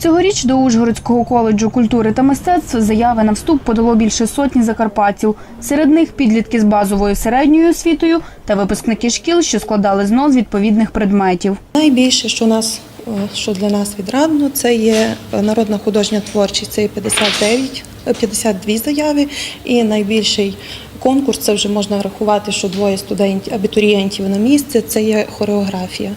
Цьогоріч до Ужгородського коледжу культури та мистецтв заяви на вступ подало більше сотні закарпатців. Серед них підлітки з базовою середньою освітою та випускники шкіл, що складали знос відповідних предметів. Найбільше, що нас е, що для нас відрадно, це є народна художня творчість. Це є 59, е, 52 заяви. І найбільший конкурс це вже можна врахувати, що двоє студентів, абітурієнтів на місце. Це є хореографія.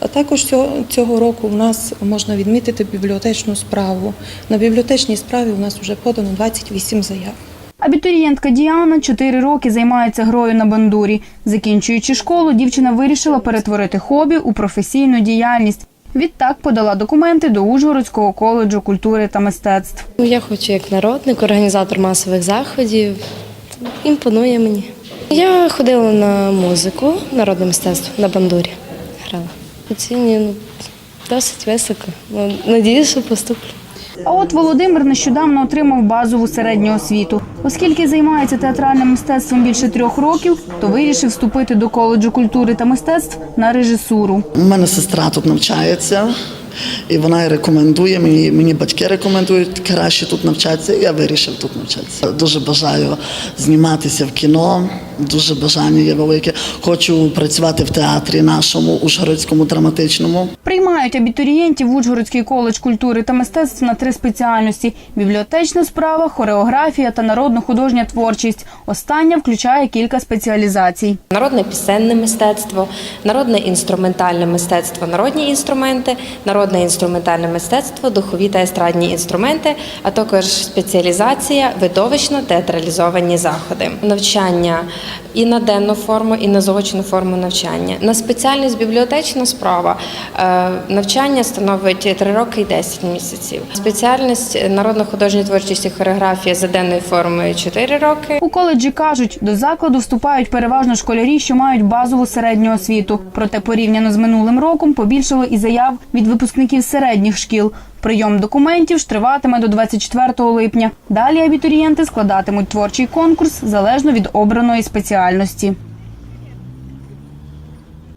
А також цього, року в нас можна відмітити бібліотечну справу. На бібліотечній справі у нас вже подано 28 заяв. Абітурієнтка Діана чотири роки займається грою на бандурі. Закінчуючи школу, дівчина вирішила перетворити хобі у професійну діяльність. Відтак подала документи до Ужгородського коледжу культури та мистецтв. Ну, Я хочу як народник, організатор масових заходів. Імпонує мені. Я ходила на музику, народне мистецтво на бандурі. Грала. Оцінюю ну, досить високо. Ну, Надіюсь, що поступлю. А от Володимир нещодавно отримав базову середню освіту. Оскільки займається театральним мистецтвом більше трьох років, то вирішив вступити до коледжу культури та мистецтв на режисуру. У мене сестра тут навчається, і вона рекомендує мені. Мені батьки рекомендують краще тут навчатися. і Я вирішив тут навчатися. Дуже бажаю зніматися в кіно. Дуже бажання є велике. Хочу працювати в театрі нашому Ужгородському драматичному. Приймають абітурієнтів Ужгородський коледж культури та мистецтв на три спеціальності: бібліотечна справа, хореографія та народно-художня творчість. Остання включає кілька спеціалізацій. Народне пісенне мистецтво, народне інструментальне мистецтво, народні інструменти, народне інструментальне мистецтво, духові та естрадні інструменти, а також спеціалізація, видовищно-театралізовані заходи, навчання і на денну форму, і на заочну форму навчання. На спеціальність бібліотечна справа е, навчання становить 3 роки і 10 місяців. Спеціальність народно-художня творчість і хореографія за денною формою 4 роки. У коледжі кажуть, до закладу вступають переважно школярі, що мають базову середню освіту. Проте порівняно з минулим роком побільшало і заяв від випускників середніх шкіл. Прийом документів ж триватиме до 24 липня. Далі абітурієнти складатимуть творчий конкурс залежно від обраної спеціальності.